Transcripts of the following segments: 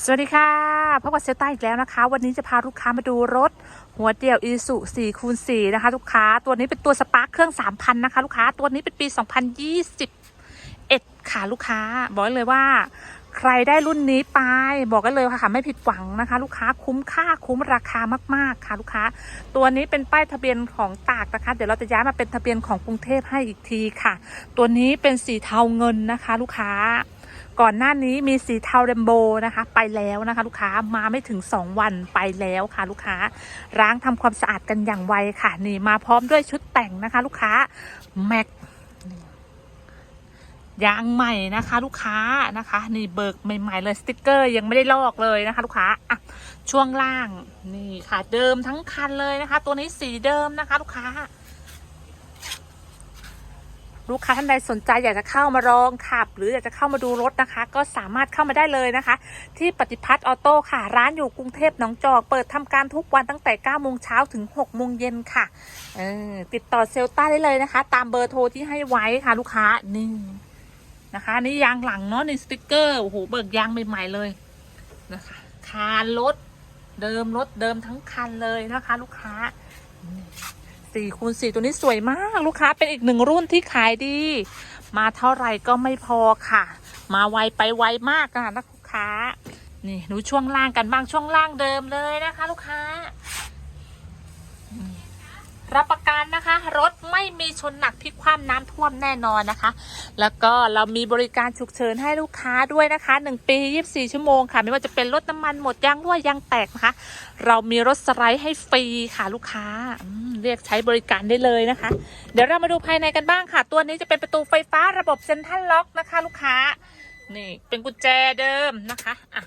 สวัสดีค่ะพบกับเซลต้าอีกแล้วนะคะ วันนี้จะพาลูกค้ามาดูรถ หัวเดี่ยวอีสุ4คูณ4นะคะ ลูกค้าตัวนี้เป็นตัวสปาร์คเครื่อง 3,000 นะคะ ลูกค้าตัวนี้เป็นปี 2021 ค่ะลูกค้า บอกเลยว่า ใครได้รุ่นนี้ไป บอกกันเลยค่ะ ไม่ผิดหวังนะคะ ลูกค้าคุ้มค่าคุ้มราคามากๆค่ะลูกค้า ตัวนี้เป็นป้ายทะเบียนของตากนะคะ เดี๋ยวเราจะย้ายมาเป็นทะเบียนของกรุงเทพให้อีกทีค่ะ ตัวนี้เป็นสีเทาเงินนะคะ ลูกค้า ก่อนหน้านี้มีสีเทาเรมโบนะคะ ไปแล้วนะคะ ลูกค้ามาไม่ถึง 2 วันไปแล้วค่ะ ลูกค้าล้างทำความสะอาดกันอย่างไวค่ะ นี่มาพร้อมด้วยชุดแต่งนะคะ ลูกค้าแม็กยางใหม่นะคะ ลูกค้านะคะ นี่เบิกใหม่ๆเลยสติกเกอร์ยังไม่ได้ลอกเลยนะคะ ลูกค้าอะช่วงล่างนี่ค่ะ เดิมทั้งคันเลยนะคะ ตัวนี้สีเดิมนะคะ ลูกค้า ลูกค้าท่านใดสนใจอยากจะเข้ามาลองขับ หรืออยากจะเข้ามาดูรถนะคะ ก็สามารถเข้ามาได้เลยนะคะ ที่ปฏิพัฒน์ออโต้ค่ะ ร้านอยู่กรุงเทพหนองจอก เปิดทำการทุกวันตั้งแต่9โมงเช้าถึง6โมงเย็นค่ะออติดต่อเซลต้าได้เลยนะคะ ตามเบอร์โทรที่ให้ไว้ค่ะลูกค้านี่นะคะนี่ยางหลังเนาะในสติกเกอร์โอ้โหเบิกยางใหม่ๆเลยนะคะคานรถเดิมรถเดิมทั้งคันเลยนะคะ ลูกค้า สี่คูณสี่ตัวนี้สวยมากลูกค้าเป็นอีกหนึ่งรุ่นที่ขายดี มาเท่าไหร่ก็ไม่พอค่ะ มาไวไปไวมากค่ะนะลูกค้า นี่ดูช่วงล่างกันบ้างช่วงล่างเดิมเลยนะคะ ลูกค้ารับประกันนะคะ รถไม่มีชนหนักพลิกคว่ำน้ำท่วมแน่นอนนะคะ แล้วก็เรามีบริการฉุกเฉินให้ลูกค้าด้วยนะคะ 1 ปี 24 ชั่วโมงค่ะ ไม่ว่าจะเป็นรถน้ำมันหมดยางรั่วยางแตกนะคะ เรามีรถสไลด์ให้ฟรีค่ะลูกค้าเรียกใช้บริการได้เลยนะคะ เดี๋ยวเรามาดูภายในกันบ้างค่ะ ตัวนี้จะเป็นประตูไฟฟ้าระบบเซ็นทรัลล็อกนะคะ ลูกค้า นี่เป็นกุญแจเดิมนะคะอะ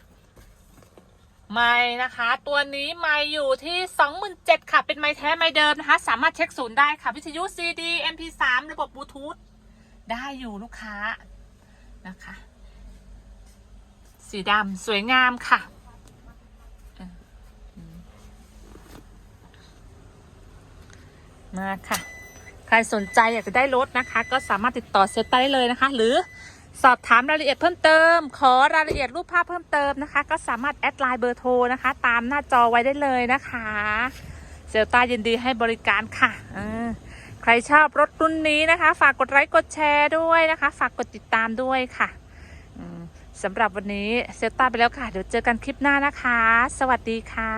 ไม่นะคะ ตัวนี้ไม่อยู่ที่ 27,000ค่ะ เป็นไม้แท้ไม้เดิมนะคะ สามารถเช็คศูนย์ได้ค่ะ วิทยุ CD MP3 ระบบบลูทูธได้อยู่ลูกค้านะคะ สีดำสวยงามค่ะ มาค่ะ ใครสนใจอยากจะได้รถนะคะ ก็สามารถติดต่อเซลต้าได้เลยนะคะ หรือ สอบถามรายละเอียดเพิ่มเติม ขอรายละเอียดรูปภาพเพิ่มเติมนะคะ ก็สามารถแอดไลน์เบอร์โทรนะคะ ตามหน้าจอไว้ได้เลยนะคะเซลต้ายินดีให้บริการค่ะใครชอบรถรุ่นนี้นะคะ ฝากกดไลค์กดแชร์ด้วยนะคะ ฝากกดติดตามด้วยค่ะสำหรับวันนี้เซลต้าไปแล้วค่ะ เดี๋ยวเจอกันคลิปหน้านะคะ สวัสดีค่ะ